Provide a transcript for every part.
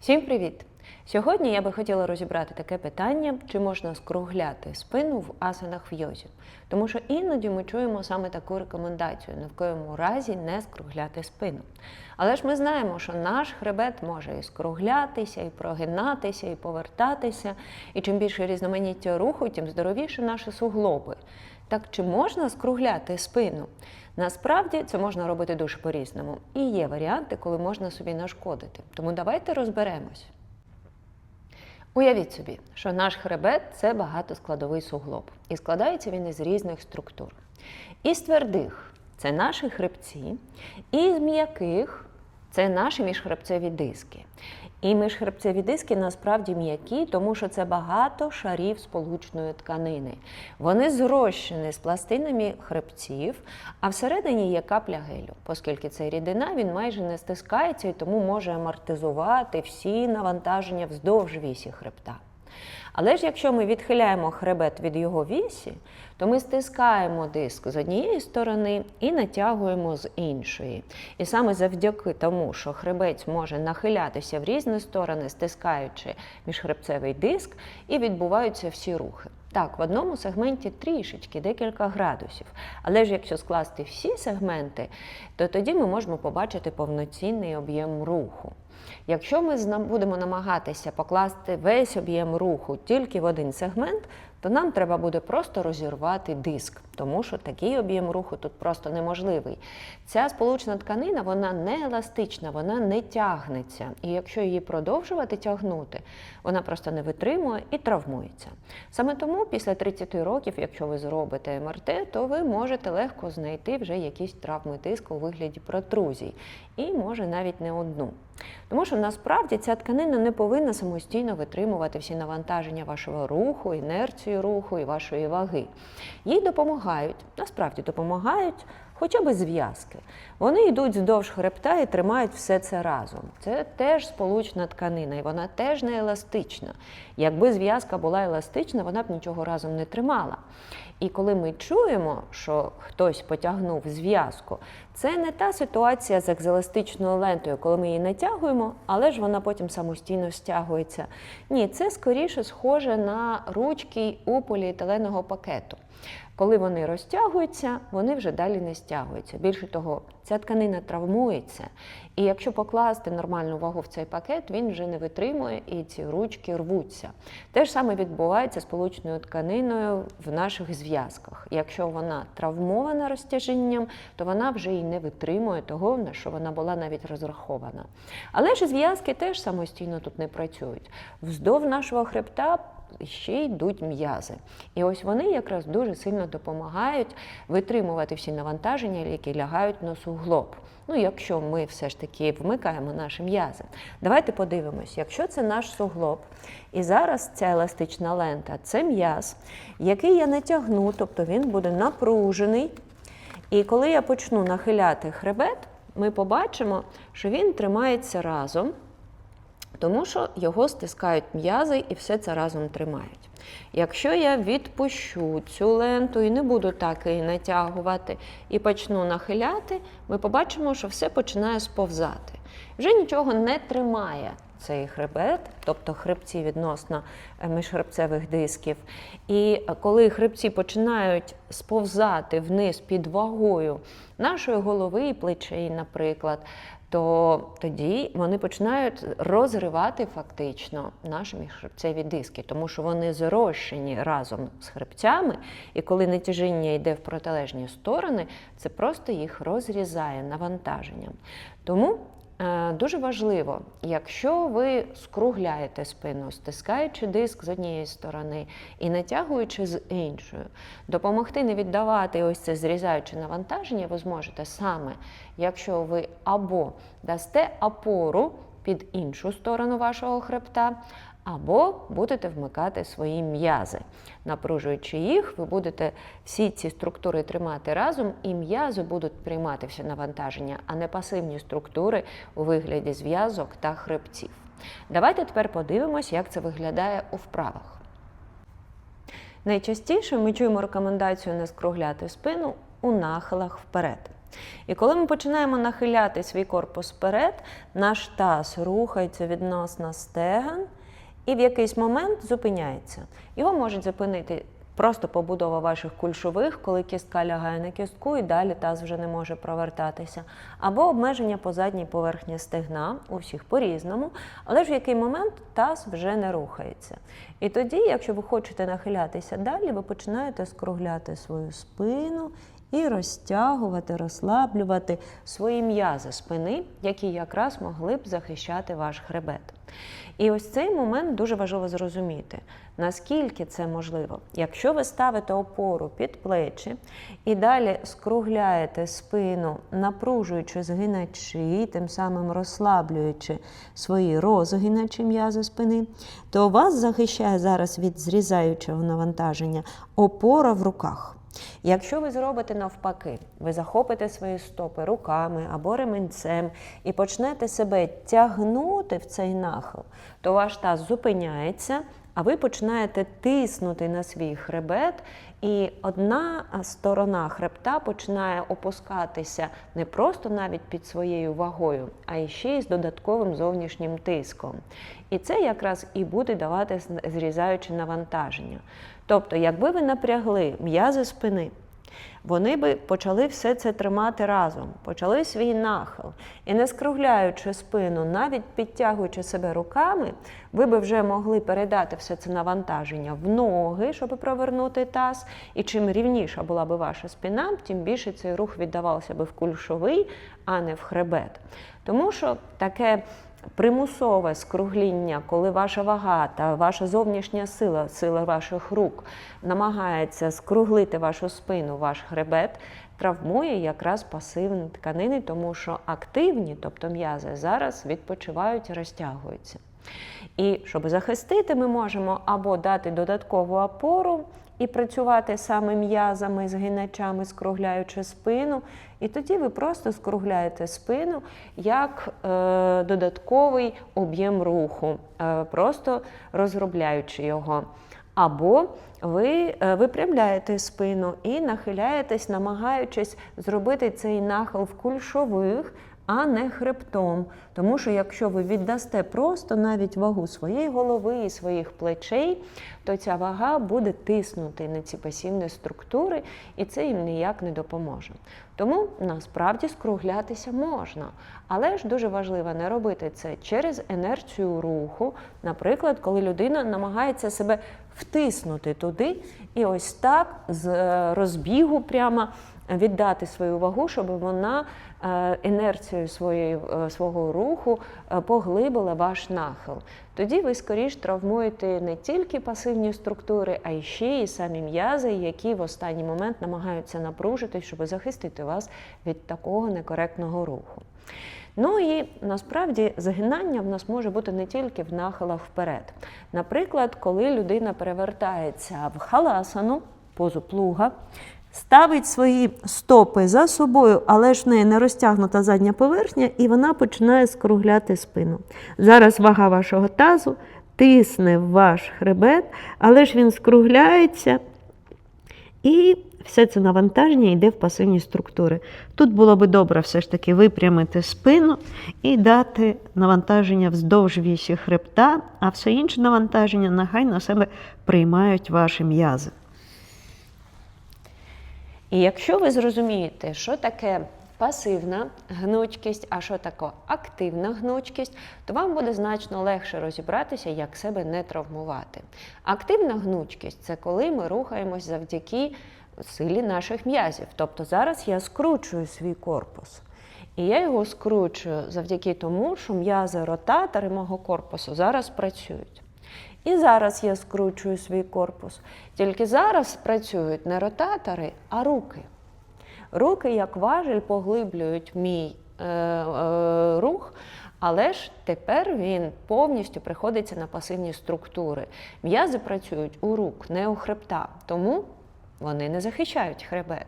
Всім привіт! Сьогодні я би хотіла розібрати таке питання, чи можна скругляти спину в асанах в йозі. Тому що іноді ми чуємо саме таку рекомендацію ні в коєму разі не скругляти спину. Але ж ми знаємо, що наш хребет може і скруглятися, і прогинатися, і повертатися. І чим більше різноманіття руху, тим здоровіше наші суглоби. Так чи можна скругляти спину? Насправді це можна робити дуже по-різному. І є варіанти, коли можна собі нашкодити. Тому давайте розберемось. Уявіть собі, що наш хребет це багатоскладовий суглоб. І складається він із різних структур. Із твердих це наші хребці, і з м'яких це наші міжхребцеві диски. І міжхребцеві диски насправді м'які, тому що це багато шарів сполучної тканини. Вони зрощені з пластинами хребців, а всередині є капля гелю. Оскільки це рідина, він майже не стискається і тому може амортизувати всі навантаження вздовж вісі хребта. Але ж якщо ми відхиляємо хребет від його вісі, то ми стискаємо диск з однієї сторони і натягуємо з іншої. І саме завдяки тому, що хребець може нахилятися в різні сторони, стискаючи міжхребцевий диск, і відбуваються всі рухи. Так, в одному сегменті трішечки, декілька градусів. Але ж якщо скласти всі сегменти, то тоді ми можемо побачити повноцінний об'єм руху. Якщо ми будемо намагатися покласти весь об'єм руху тільки в один сегмент, то нам треба буде просто розірвати диск, тому що такий об'єм руху тут просто неможливий. Ця сполучна тканина вона не еластична, вона не тягнеться. І якщо її продовжувати тягнути, вона просто не витримує і травмується. Саме тому після 30 років, якщо ви зробите МРТ, то ви можете легко знайти вже якісь травми диску у вигляді протрузій, і може навіть не одну. Тому що насправді ця тканина не повинна самостійно витримувати всі навантаження вашого руху, інерцію руху і вашої ваги. Їй допомагають, насправді допомагають хоча б зв'язки. Вони йдуть вздовж хребта і тримають все це разом. Це теж сполучна тканина, і вона теж не еластична. Якби зв'язка була еластична, вона б нічого разом не тримала. І коли ми чуємо, що хтось потягнув зв'язку, це не та ситуація з екзеластичною лентою, коли ми її натягуємо, але ж вона потім самостійно стягується. Ні, це скоріше схоже на ручки у поліетиленого пакету. Коли вони розтягуються, вони вже далі не стягуються. Більше того, ця тканина травмується. І якщо покласти нормальну вагу в цей пакет, він вже не витримує і ці ручки рвуться. Те ж саме відбувається з получною тканиною в наших зв'язках. Якщо вона травмована розтяжінням, то вона вже і не витримує того, на що вона була навіть розрахована. Але ж зв'язки теж самостійно тут не працюють. Вздовж нашого хребта ще йдуть м'язи. І ось вони якраз дуже сильно допомагають витримувати всі навантаження, які лягають на суглоб. Ну, якщо ми все ж таки вмикаємо наші м'язи. Давайте подивимось, якщо це наш суглоб, і зараз ця еластична лента це м'яз, який я натягну, тобто він буде напружений. І коли я почну нахиляти хребет, ми побачимо, що він тримається разом тому що його стискають м'язи і все це разом тримають. Якщо я відпущу цю ленту і не буду так її натягувати і почну нахиляти, ми побачимо, що все починає сповзати. Вже нічого не тримає цей хребет, тобто хребці відносно е, міжхребцевих дисків. І коли хребці починають сповзати вниз під вагою нашої голови і плечей, наприклад, то тоді вони починають розривати фактично наші міжхребцеві диски, тому що вони зрощені разом з хребцями, і коли натяжіння йде в протилежні сторони, це просто їх розрізає навантаженням. Тому дуже важливо, якщо ви скругляєте спину, стискаючи диск з однієї сторони і натягуючи з іншої, допомогти не віддавати ось це зрізаюче навантаження, ви зможете саме, якщо ви або дасте опору під іншу сторону вашого хребта, або будете вмикати свої м'язи. Напружуючи їх, ви будете всі ці структури тримати разом, і м'язи будуть приймати всі навантаження, а не пасивні структури у вигляді зв'язок та хребців. Давайте тепер подивимось, як це виглядає у вправах. Найчастіше ми чуємо рекомендацію не скругляти спину у нахилах вперед. І коли ми починаємо нахиляти свій корпус вперед, наш таз рухається відносно стеган і в якийсь момент зупиняється. Його можуть зупинити просто побудова ваших кульшових, коли кістка лягає на кістку і далі таз вже не може провертатися, або обмеження по задній поверхні стегна, у всіх по-різному, але ж в який момент таз вже не рухається. І тоді, якщо ви хочете нахилятися далі, ви починаєте скругляти свою спину і розтягувати, розслаблювати свої м'язи спини, які якраз могли б захищати ваш хребет. І ось цей момент дуже важливо зрозуміти, наскільки це можливо. Якщо ви ставите опору під плечі і далі скругляєте спину, напружуючи згиначі, тим самим розслаблюючи свої розгиначі м'язи спини, то вас захищає зараз від зрізаючого навантаження опора в руках. Якщо ви зробите навпаки, ви захопите свої стопи руками або ременцем і почнете себе тягнути в цей нахил, то ваш таз зупиняється, а ви починаєте тиснути на свій хребет, і одна сторона хребта починає опускатися не просто навіть під своєю вагою, а ще й з додатковим зовнішнім тиском. І це якраз і буде давати зрізаюче навантаження. Тобто, якби ви напрягли м'язи спини, вони би почали все це тримати разом, почали свій нахил. І не скругляючи спину, навіть підтягуючи себе руками, ви би вже могли передати все це навантаження в ноги, щоб провернути таз. І чим рівніша була би ваша спина, тим більше цей рух віддавався би в кульшовий, а не в хребет. Тому що таке примусове скругління, коли ваша вага та ваша зовнішня сила, сила ваших рук намагається скруглити вашу спину, ваш хребет, травмує якраз пасивні тканини, тому що активні, тобто м'язи, зараз відпочивають розтягуються. І щоб захистити, ми можемо або дати додаткову опору і працювати саме м'язами, згиначами, скругляючи спину. І тоді ви просто скругляєте спину як е, додатковий об'єм руху, е, просто розробляючи його. Або ви е, випрямляєте спину і нахиляєтесь, намагаючись зробити цей нахил в кульшових а не хребтом. Тому що якщо ви віддасте просто навіть вагу своєї голови і своїх плечей, то ця вага буде тиснути на ці пасівні структури, і це їм ніяк не допоможе. Тому насправді скруглятися можна. Але ж дуже важливо не робити це через інерцію руху, наприклад, коли людина намагається себе втиснути туди, і ось так з е, розбігу прямо віддати свою вагу, щоб вона е, інерцією своєї, е, свого руху е, поглибила ваш нахил. Тоді ви скоріш травмуєте не тільки пасивні структури, а й ще й самі м'язи, які в останній момент намагаються напружити, щоб захистити вас від такого некоректного руху. Ну і насправді загинання в нас може бути не тільки в нахилах вперед. Наприклад, коли людина перевертається в халасану, позу плуга, ставить свої стопи за собою, але ж в неї не розтягнута задня поверхня, і вона починає скругляти спину. Зараз вага вашого тазу тисне в ваш хребет, але ж він скругляється. І все це навантаження йде в пасивні структури. Тут було би добре все ж таки випрямити спину і дати навантаження вздовж вісі хребта, а все інше навантаження нехай на себе приймають ваші м'язи. І якщо ви зрозумієте, що таке пасивна гнучкість, а що таке активна гнучкість, то вам буде значно легше розібратися, як себе не травмувати. Активна гнучкість це коли ми рухаємось завдяки силі наших м'язів. Тобто зараз я скручую свій корпус. І я його скручую завдяки тому, що м'язи ротатори мого корпусу зараз працюють. І зараз я скручую свій корпус. Тільки зараз працюють не ротатори, а руки. Руки, як важель, поглиблюють мій е, е, рух, але ж тепер він повністю приходиться на пасивні структури. М'язи працюють у рук, не у хребта. Тому вони не захищають хребет.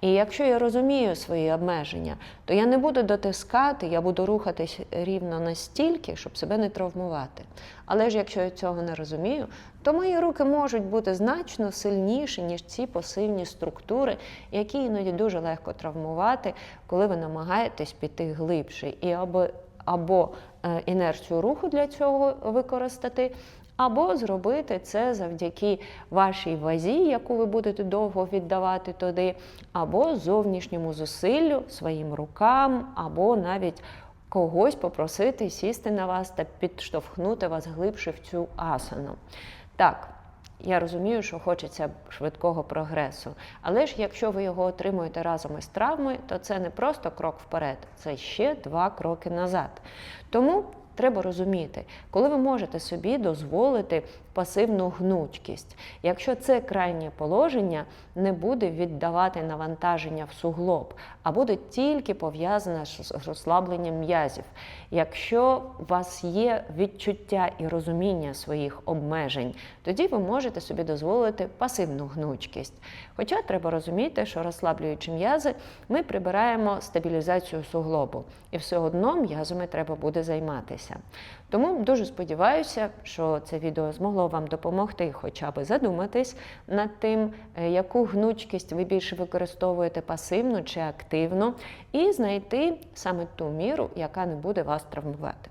І якщо я розумію свої обмеження, то я не буду дотискати, я буду рухатись рівно настільки, щоб себе не травмувати. Але ж якщо я цього не розумію, то мої руки можуть бути значно сильніші, ніж ці пасивні структури, які іноді дуже легко травмувати, коли ви намагаєтесь піти глибше. І або, або е, інерцію руху для цього використати. Або зробити це завдяки вашій вазі, яку ви будете довго віддавати туди, або зовнішньому зусиллю, своїм рукам, або навіть когось попросити сісти на вас та підштовхнути вас глибше в цю асану. Так, я розумію, що хочеться швидкого прогресу. Але ж якщо ви його отримуєте разом із травмою, то це не просто крок вперед, це ще два кроки назад. Тому треба розуміти, коли ви можете собі дозволити пасивну гнучкість. Якщо це крайнє положення не буде віддавати навантаження в суглоб, а буде тільки пов'язане з розслабленням м'язів. Якщо у вас є відчуття і розуміння своїх обмежень, тоді ви можете собі дозволити пасивну гнучкість. Хоча треба розуміти, що розслаблюючи м'язи, ми прибираємо стабілізацію суглобу, і все одно м'язами треба буде займатися. Тому дуже сподіваюся, що це відео змогло вам допомогти хоча б задуматись над тим, е, яку гнучкість ви більше використовуєте пасивно чи активно, і знайти саме ту міру, яка не буде вас травмувати.